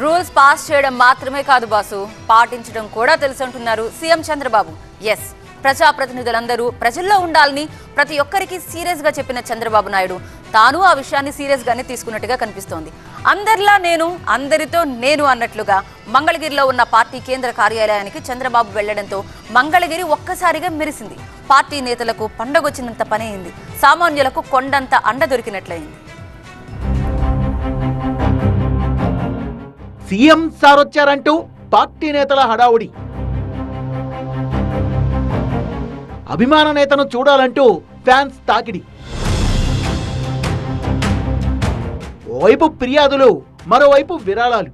Rules pass చేయడం మాత్రమే కాదు బాసు. పాటించడం కూడా తెలుసు అంటున్నారు సీఎం చంద్రబాబు. ఎస్ ప్రజాప్రతినిధులందరూ ప్రజల్లో ఉండాలని ప్రతి ఒక్కరికి సీరియస్గా చెప్పిన చంద్రబాబు నాయుడు. తాను ఆ విషయాన్ని సీరియస్ గానే తీసుకున్నట్టుగా కనిపిస్తోంది. అందరిలా నేను అందరితో నేను అన్నట్లుగా మంగళగిరిలో ఉన్న పార్టీ కేంద్ర కార్యాలయానికి చంద్రబాబు వెళ్ళడంతో మంగళగిరి ఒక్కసారిగా మెరిసింది. పార్టీ నేతలకు పండగొచ్చినంత పని అయింది. సామాన్యులకు కొండంత అండ దొరికినట్లయింది. సీఎం సార్ వచ్చారంటూ పార్టీ నేతల హడావుడి. అభిమాన నేతను చూడాలంటూ ఫ్యాన్స్ తాకిడి. ఓవైపు ఫిర్యాదులు మరోవైపు విరాళాలు.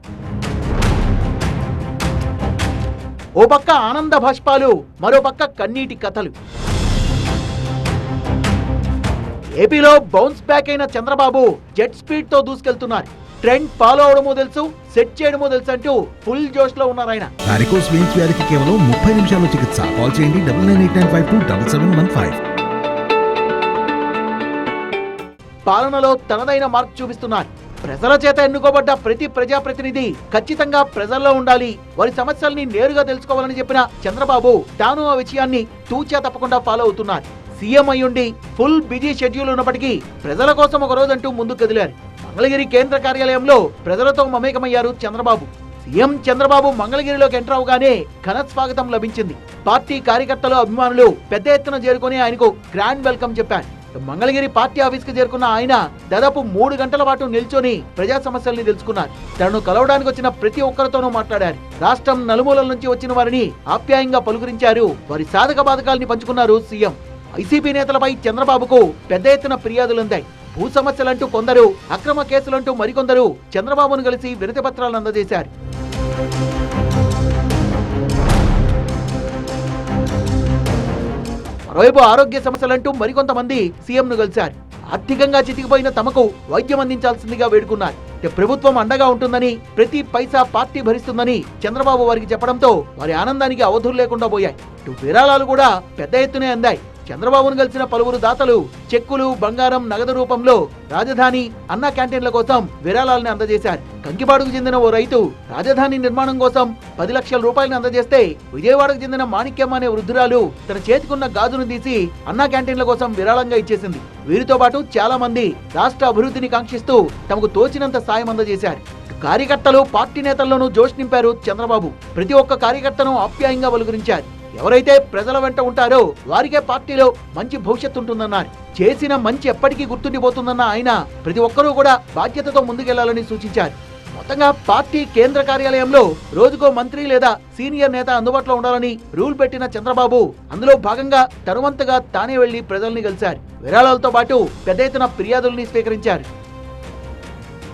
ఓ పక్క ఆనంద భాష్పాలు మరో పక్క కన్నీటి కథలు. ఏపీలో బౌన్స్ బ్యాక్ అయిన చంద్రబాబు జెట్ స్పీడ్తో దూసుకెళ్తున్నారు. ట్రెండ్ ఫాలో అవడమో తెలుసు సెట్ చేయడమో తెలుసు అంటూ ఫుల్ జోష్లో ఉన్నారు ఆయన. వారికోస్ వెయిన్స్ వ్యాధికి కేవలం ముప్పై నిమిషాల్లో చికిత్స. కాల్ చేయండి double nine eight nine five two double seven one five. పాలనలో తనదైన మార్క్ చూపిస్తున్నారు ప్రజల చేత ఎన్నుకోబడ్డ ప్రతి ప్రజాప్రతినిధి ఖచ్చితంగా ప్రజల్లో ఉండాలి. వారి సమస్యల్ని నేరుగా తెలుసుకోవాలని చెప్పిన చంద్రబాబు తాను ఆ విషయాన్ని తూచా తప్పకుండా ఫాలో అవుతున్నారు సీఎం అయ్యుండి ఫుల్ బిజీ షెడ్యూల్ ఉన్నప్పటికీ ప్రజల కోసం ఒక రోజంటూ ముందుకు కదిలారు. మంగళగిరి కేంద్ర కార్యాలయంలో ప్రజలతో మమేకమయ్యారు చంద్రబాబు. సీఎం చంద్రబాబు మంగళగిరిలోకి ఎంటర్ అవగానే ఘన స్వాగతం లభించింది. పార్టీ కార్యకర్తలు అభిమానులు పెద్ద ఎత్తున చేరుకుని ఆయనకు గ్రాండ్ వెల్కమ్ చెప్పారు. మంగళగిరి పార్టీ ఆఫీస్కి చేరుకున్న ఆయన దాదాపు మూడు గంటల పాటు నిల్చొని ప్రజా సమస్యల్ని తెలుసుకున్నారు. తనను కలవడానికి వచ్చిన ప్రతి ఒక్కరితోనూ మాట్లాడారు. రాష్ట్రం నలుమూలల నుంచి వచ్చిన వారిని ఆప్యాయంగా పలుకరించారు. వారి సాధక బాధకాల్ని పంచుకున్నారు సీఎం. ఐసీపీ నేతలపై చంద్రబాబుకు పెద్ద ఎత్తున ఫిర్యాదులుందాయి భూ సమస్యలంటూ కొందరు అక్రమ కేసులంటూ మరికొందరు చంద్రబాబును కలిసి వినతి పత్రాలను అందజేశారు. మరోవైపు ఆరోగ్య సమస్యలంటూ మరికొంతమంది సీఎంను కలిశారు. ఆర్థికంగా చితికిపోయిన తమకు వైద్యం అందించాల్సిందిగా వేడుకున్నారు. ప్రభుత్వం అండగా ఉంటుందని ప్రతి పైసా పార్టీ భరిస్తుందని చంద్రబాబు వారికి చెప్పడంతో వారి ఆనందానికి అవధులు లేకుండా పోయాయి. ఇటు విరాళాలు కూడా పెద్ద ఎత్తునే అందాయి. చంద్రబాబును కలిసిన పలువురు దాతలు చెక్కులు బంగారం నగదు రూపంలో రాజధాని అన్న క్యాంటీన్ల కోసం విరాళాలను అందజేశారు. కంకిపాడుకు చెందిన ఓ రైతు రాజధాని నిర్మాణం కోసం పది లక్షల రూపాయలను అందజేస్తే విజయవాడకు చెందిన మాణిక్యం అనే వృద్ధురాలు తన చేతికున్న గాజును తీసి అన్న క్యాంటీన్ల కోసం విరాళంగా ఇచ్చేసింది. వీరితో పాటు చాలా మంది రాష్ట్ర అభివృద్ధిని కాంక్షిస్తూ తమకు తోచినంత సాయం అందజేశారు. కార్యకర్తలు పార్టీ నేతల్లోనూ జోష్ నింపారు చంద్రబాబు. ప్రతి ఒక్క కార్యకర్తను ఆప్యాయంగా పలుకరించారు ఎవరైతే ప్రజల వెంట ఉంటారో వారికే పార్టీలో మంచి భవిష్యత్తు ఉంటుందన్నారు. చేసిన మంచి ఎప్పటికీ గుర్తుండిపోతుందన్న ఆయన ప్రతి ఒక్కరూ కూడా బాధ్యతతో ముందుకెళ్ళాలని సూచించారు. మొత్తంగా పార్టీ కేంద్ర కార్యాలయంలో రోజుకో మంత్రి లేదా సీనియర్ నేత అందుబాటులో ఉండాలని రూల్ పెట్టిన చంద్రబాబు అందులో భాగంగా తరువంతగా తానే వెళ్ళి ప్రజల్ని కలిశారు విరాళాలతో పాటు పెద్ద ఎత్తున ఫిర్యాదుల్ని స్వీకరించారు.